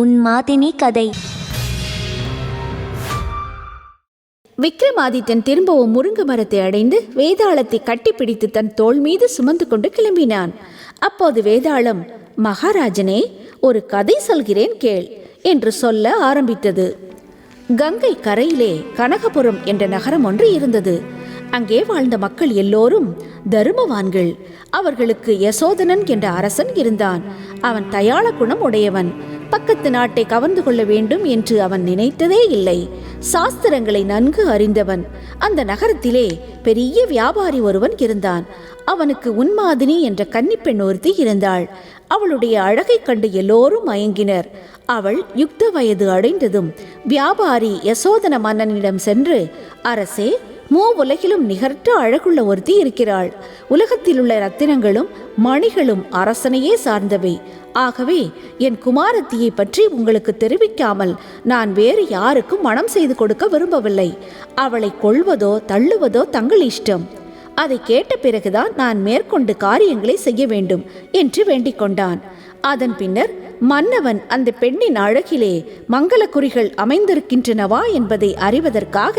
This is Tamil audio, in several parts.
உன் மாதினி கதை. விக்ரமாதித்தன் திரும்பவும் முருங்கு மரத்தை அடைந்து வேதாளத்தை கட்டிப்பிடித்து தன் தோள் மீது சுமந்து கொண்டு கிளம்பினான். அப்போது வேதாளம் மகாராஜனே ஒரு கதை சொல்கிறேன் கேள் என்று சொல்ல ஆரம்பித்தது. கங்கை கரையிலே கனகபுரம் என்ற நகரம் ஒன்று இருந்தது. அங்கே வாழ்ந்த மக்கள் எல்லோரும் தருமவான்கள். அவர்களுக்கு யசோதனன் என்ற அரசன் இருந்தான். அவன் தயாள குணம் உடையவன். பக்கத்து நாட்டை கவர்ந்து கொள்ள வேண்டும் என்று அவன் நினைத்ததே இல்லை. சாஸ்திரங்களை நன்கு அறிந்தவன். அந்த நகரத்திலே பெரிய வியாபாரி ஒருவன் இருந்தான். அவனுக்கு உன்மாதினி என்ற கன்னிப்பெண் ஒருத்தி இருந்தாள். அவளுடைய அழகைக் கண்டு எல்லோரும் மயங்கினர். அவள் யுக்த வயது அடைந்ததும் வியாபாரி யசோதன மன்னனிடம் சென்று அரசே மூ உலகிலும் நிகர்த்த அழகுள்ள ஒருத்தி இருக்கிறாள். உலகத்தில் உள்ள ரத்தினங்களும் மணிகளும் அரசனையே சார்ந்தவை. ஆகவே என் குமாரத்தியை பற்றி உங்களுக்கு தெரிவிக்காமல் நான் வேறு யாருக்கும் மனம் செய்து கொடுக்க விரும்பவில்லை. அவளை கொள்வதோ தள்ளுவதோ தங்கள் இஷ்டம். அதை கேட்ட பிறகுதான் நான் மேற்கொண்டு காரியங்களை செய்ய வேண்டும் என்று வேண்டிக் கொண்டான். அதன் பின்னர் மன்னவன் அந்த பெண்ணின் அழகிலே மங்களக்குறிகள் அமைந்திருக்கின்றனவா என்பதை அறிவதற்காக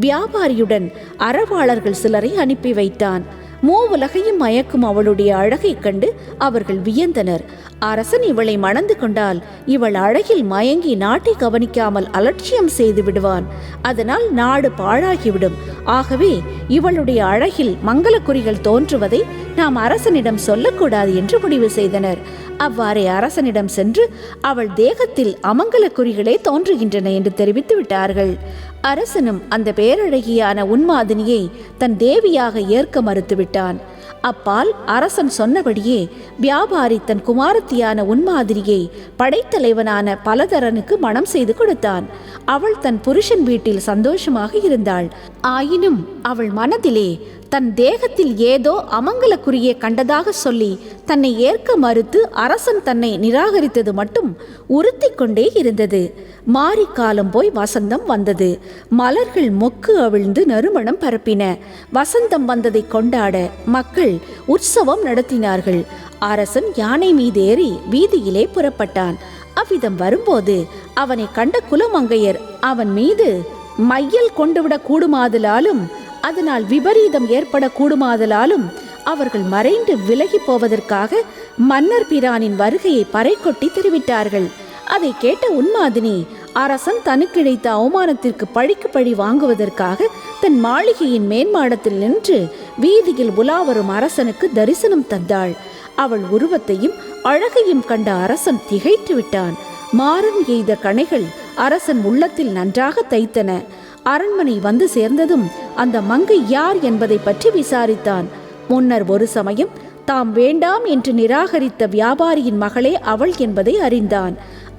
வியாபாரியுடன் அறவாளர்கள் சிலரை அனுப்பி வைத்தான். மூவுலகையும் மயக்கும் அவளுடைய அழகைக் கண்டு அவர்கள் வியந்தனர். அரசன் இவளை மணந்து கொண்டால் இவள் அழகில் மயங்கி நாட்டை கவனிக்காமல் அலட்சியம் செய்து விடுவான். அதனால் நாடு பாழாகிவிடும். ஆகவே இவளுடைய அழகில் மங்களக்குறிகள் தோன்றுவதை நாம் அரசனிடம் சொல்லக்கூடாது என்று முடிவு செய்தனர். அவ்வாறே அரசனிடம் சென்று அவள் தேகத்தில் அமங்கல குறிகளே தோன்றுகின்றன என்று தெரிவித்து விட்டார்கள். அரசனும் அந்த பேரழகியான உன்மாதினியை தன் தேவியாக ஏற்க மறுத்துவிட்டான். அப்பால் அரசன் சொன்னபடியே வியாபாரி தன் குமாரத்தியான உன்மாதிரியை படைத்தலைவனான பலதரனுக்கு மனம் செய்து கொடுத்தான். அவள் தன் புருஷன் வீட்டில் சந்தோஷமாக இருந்தாள். ஆயினும் அவள் மனதிலே தன் தேகத்தில் ஏதோ அமங்கலக்குறியை கண்டதாக சொல்லி தன்னை ஏற்க மறுத்து அரசன் தன்னை நிராகரித்தது மட்டும் உறுத்தி கொண்டே இருந்தது மாரிக்காலம் போய் வசந்தம் வந்தது. மலர்கள் மொக்கு அவிழ்ந்து நறுமணம் பரப்பின. வசந்தம் வந்ததை கொண்டாட மக்கள் உற்சவம் நடத்தினார்கள். அரசன் யானை மீது ஏறி வீதியிலே புறப்பட்டான். அவ்விதம் வரும்போது அவனை கண்ட குலமங்கையர் அவன் மீது மையல் கொண்டுவிடக் கூடுமாதலாலும் அதனால் விபரீதம் ஏற்படக்கூடுமாதலாலும் அவர்கள் மறைந்து விலகி போவதற்காக மன்னர் பிரானின் வருகையை பறைக்கொட்டி தெரிவித்தார்கள் அதை கேட்ட உன்மாதினி அரசன் தனக்கிழைத்த அவமானத்திற்கு பழிக்கு பழி வாங்குவதற்காக தன் மாளிகையின் மேன்மாடத்தில் நின்று வீதியில் உலாவரும் அரசனுக்கு தரிசனம் தந்தாள். அவள் உருவத்தையும் அழகையும் கண்ட அரசன் திகைத்து விட்டான் மாறன் எய்த கணைகள் அரசன் உள்ளத்தில் நன்றாக தைத்தன. அரண்மனை வந்து சேர்ந்ததும் அந்த மங்கை யார் என்பதை பற்றி விசாரித்தான். முன்னர் ஒரு சமயம் தாம் வேண்டாம் என்று நிராகரித்த வியாபாரியின் மகளே அவள் என்பதை அறிந்தான்.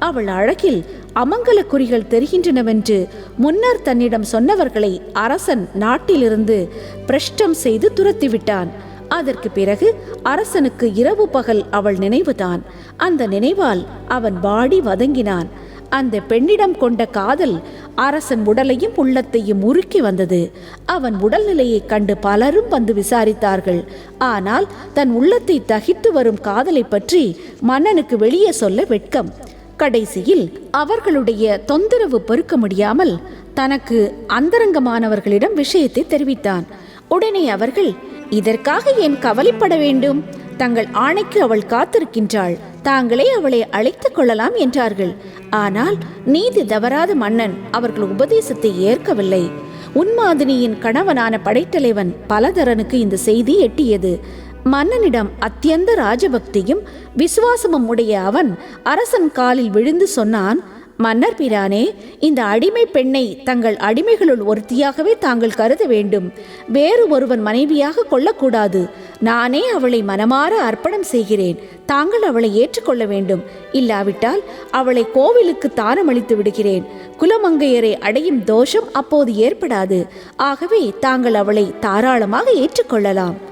அவள் அழகில் அமங்கல குறிகள் தெரிகின்றனவென்று முன்னர் தன்னிடம் சொன்னவர்களை அரசன் நாட்டிலிருந்து பிரஷ்டம் செய்து துரத்திவிட்டான். அதற்கு பிறகு அரசனுக்கு இரவு பகல் அவள் நினைவுதான். அந்த நினைவால் அவன் வாடி வதங்கினான். அந்த பெண்ணிடம் கொண்ட காதல் அரசன் உடலையும் உள்ளத்தையும் உருக்கி வந்தது. அவன் உடல்நிலையைக் கண்டு பலரும் வந்து விசாரித்தார்கள். ஆனால் தன் உள்ளத்தை தகித்து வரும் காதலை பற்றி மன்னனுக்கு வெளியே சொல்ல வெட்கம். கடைசியில் அவர்களுடைய தொந்தரவு பொறுக்க முடியாமல் தனக்கு அந்தரங்கமானவர்களிடம் விஷயத்தை தெரிவித்தான். உடனே அவர்கள் இதற்காக ஏன் கவலைப்பட வேண்டும்? தங்கள் ஆணைக்கு அவள் காத்திருக்கின்றாள். தாங்களே அவளை அழைத்துக் கொள்ளலாம் என்றார்கள். ஆனால் நீதி தவறாத மன்னன் அவர்கள் உபதேசத்தை ஏற்கவில்லை. உன்மாதினியின் கணவனான படைத்தலைவன் பலதரனுக்கு இந்த செய்தி எட்டியது. மன்னனிடம் அத்தியந்த ராஜபக்தியும் விசுவாசமும் உடைய அவன் அரசன் காலில் விழுந்து சொன்னான் மன்னர் பிரானே இந்த அடிமை பெண்ணை தங்கள் அடிமைகளுள் ஒருத்தியாகவே தாங்கள் கருத வேண்டும். வேறு ஒருவன் மனைவியாக கொள்ளக்கூடாது. நானே அவளை மனமாற அர்ப்பணம் செய்கிறேன். தாங்கள் அவளை ஏற்றுக்கொள்ள வேண்டும். இல்லாவிட்டால் அவளை கோவிலுக்கு தானமளித்து விடுகிறேன். குலமங்கையரை அடையும் தோஷம் அப்போது ஏற்படாது. ஆகவே தாங்கள் அவளை தாராளமாக ஏற்றுக்கொள்ளலாம்.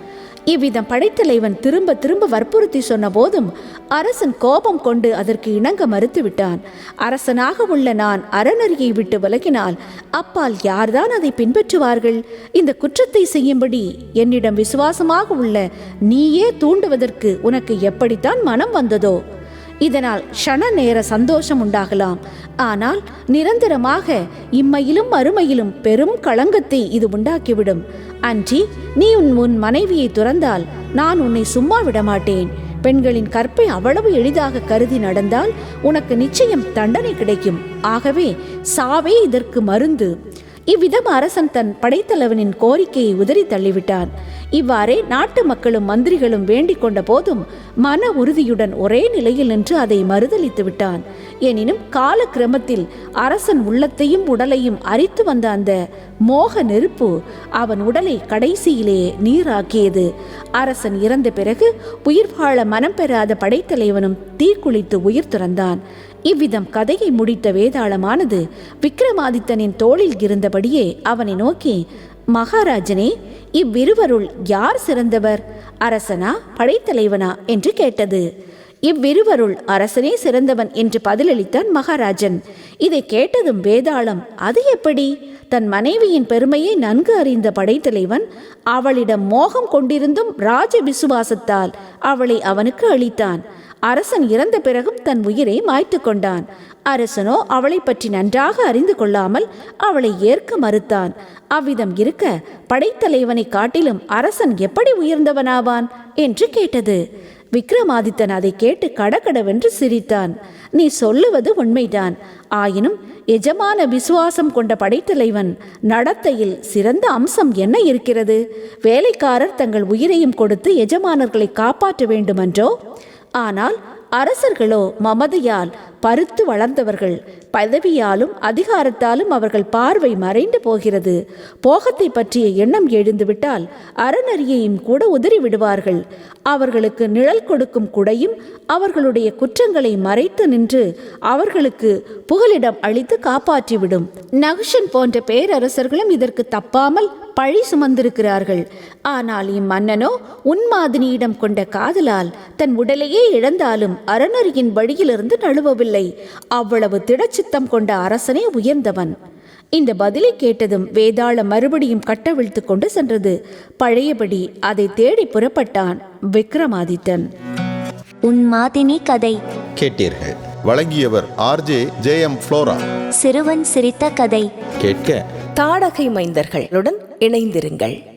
இவ்விதம் படைத்தலைவன் திரும்ப திரும்ப வற்புறுத்தி சொன்ன போதும் அரசன் கோபம் கொண்டு அதற்கு இணங்க மறுத்துவிட்டான். அரசனாக உள்ள நான் அறநறியை விட்டு விலகினால் அப்பால் யார்தான் அதை பின்பற்றுவார்கள்? இந்த குற்றத்தை செய்யும்படி என்னிடம் விசுவாசமாக உள்ள நீயே தூண்டுவதற்கு உனக்கு எப்படித்தான் மனம் வந்ததோ? இதனால் க்ஷண நேர சந்தோஷம் உண்டாகலாம். ஆனால் நிரந்தரமாக இம்மையிலும் அருமையிலும் பெரும் களங்கத்தை இது உண்டாக்கிவிடும். அன்றி நீ உன் உன் மனைவியை துறந்தால் நான் உன்னை சும்மா விடமாட்டேன். பெண்களின் கற்பை அவ்வளவு எளிதாக கருதி நடந்தால் உனக்கு நிச்சயம் தண்டனை கிடைக்கும். ஆகவே சாவே இதற்கு மருந்து. இவ்விதம் அரசன் தன் படைத்தலைவனின் கோரிக்கையை உதறி தள்ளிவிட்டான். இவ்வாறே நாட்டு மக்களும் மந்திரிகளும் வேண்டிக் கொண்ட போதும் மன உறுதியுடன் ஒரே நிலையில் நின்று அதை மறுதலித்து விட்டான். எனினும் கால கிரமத்தில் அரசன் உள்ளத்தையும் உடலையும் அரித்து வந்த அந்த மோக நெருப்பு அவன் உடலை கடைசியிலே நீராக்கியது. அரசன் இறந்த பிறகு உயிர் வாழ மனம் பெறாத படைத்தலைவனும் தீக்குளித்து உயிர் துறந்தான். இவ்விதம் கதையை முடித்த வேதாளமானது விக்ரமாதித்தனின் தோளில் இருந்தபடியே அவனை நோக்கி மகாராஜனே இவ்விருவருள் யார் சிறந்தவர்? அரசனா படைத்தலைவனா? என்று கேட்டது. இவ்விருவருள் அரசனே சிறந்தவன் என்று பதிலளித்தான் மகாராஜன். இதை கேட்டதும் வேதாளம் அது எப்படி? தன் மனைவியின் பெருமையை நன்கு அறிந்த படைத்தலைவன் அவளிடம் மோகம் கொண்டிருந்தும் ராஜ விசுவாசத்தால் அவளை அவனுக்கு அளித்தான். அரசன் இறந்த பிறகும் தன் உயிரை மாய்த்து கொண்டான். அரசனோ அவளை பற்றி நன்றாக அறிந்து கொள்ளாமல் அவளை ஏற்க மறுத்தான். அவ்விதம் இருக்க படைத்தலைவனை காட்டிலும் அரசன் எப்படி உயர்ந்தவனாவான்? என்று கேட்டது. விக்ரமாதித்தன் அதை கேட்டு கடகடவென்று சிரித்தான். நீ சொல்லுவது உண்மைதான். ஆயினும் எஜமான விசுவாசம் கொண்ட படைத்தலைவன் நடத்தையில் சிறந்த அம்சம் என்ன இருக்கிறது? வேலைக்காரர் தங்கள் உயிரையும் கொடுத்து எஜமானர்களை காப்பாற்ற வேண்டுமென்றோ? ஆனால் அரசர்களோ மமதையால் பருத்து வளர்ந்தவர்கள். பதவியாலும் அதிகாரத்தாலும் அவர்கள் பார்வை மறைந்து போகிறது. போகத்தை பற்றிய எண்ணம் எழுந்துவிட்டால் அறநறியையும் கூட உதறி விடுவார்கள் அவர்களுக்கு நிழல் கொடுக்கும் குடையும் அவர்களுடைய குற்றங்களை மறைத்து நின்று அவர்களுக்கு புகலிடம் அளித்து காப்பாற்றிவிடும். நகுஷன் போன்ற பேரரசர்களும் இதற்கு தப்பாமல் பழி சுமந்திருக்கிறார்கள். ஆனால் இம்மன்னனோ உன்மாதினியிடம் கொண்ட காதலால் தன் உடலையே இழந்தாலும் அறநறியின் வழியிலிருந்து நழுவவில்லை. அவ்வளவு திடச்சித்தம் கொண்ட அரசனே உயர்ந்தவன். இந்த பதிலை கேட்டதும் வேதாள மறுபடியும் கட்டவிழ்த்து கொண்டு சென்றது. பழையபடி அதை தேடி புறப்பட்டான் விக்ரமாதித்தன். உன் மாதினி கதை. கேட்டீர்கள். வழங்கியவர் ஆர்ஜே ஜே எம் ஃப்ளோரா. சிறுவன் சிரித்த கதை. கேட்க. தாடகை மைந்தர்களுடன் இணைந்திருங்கள்.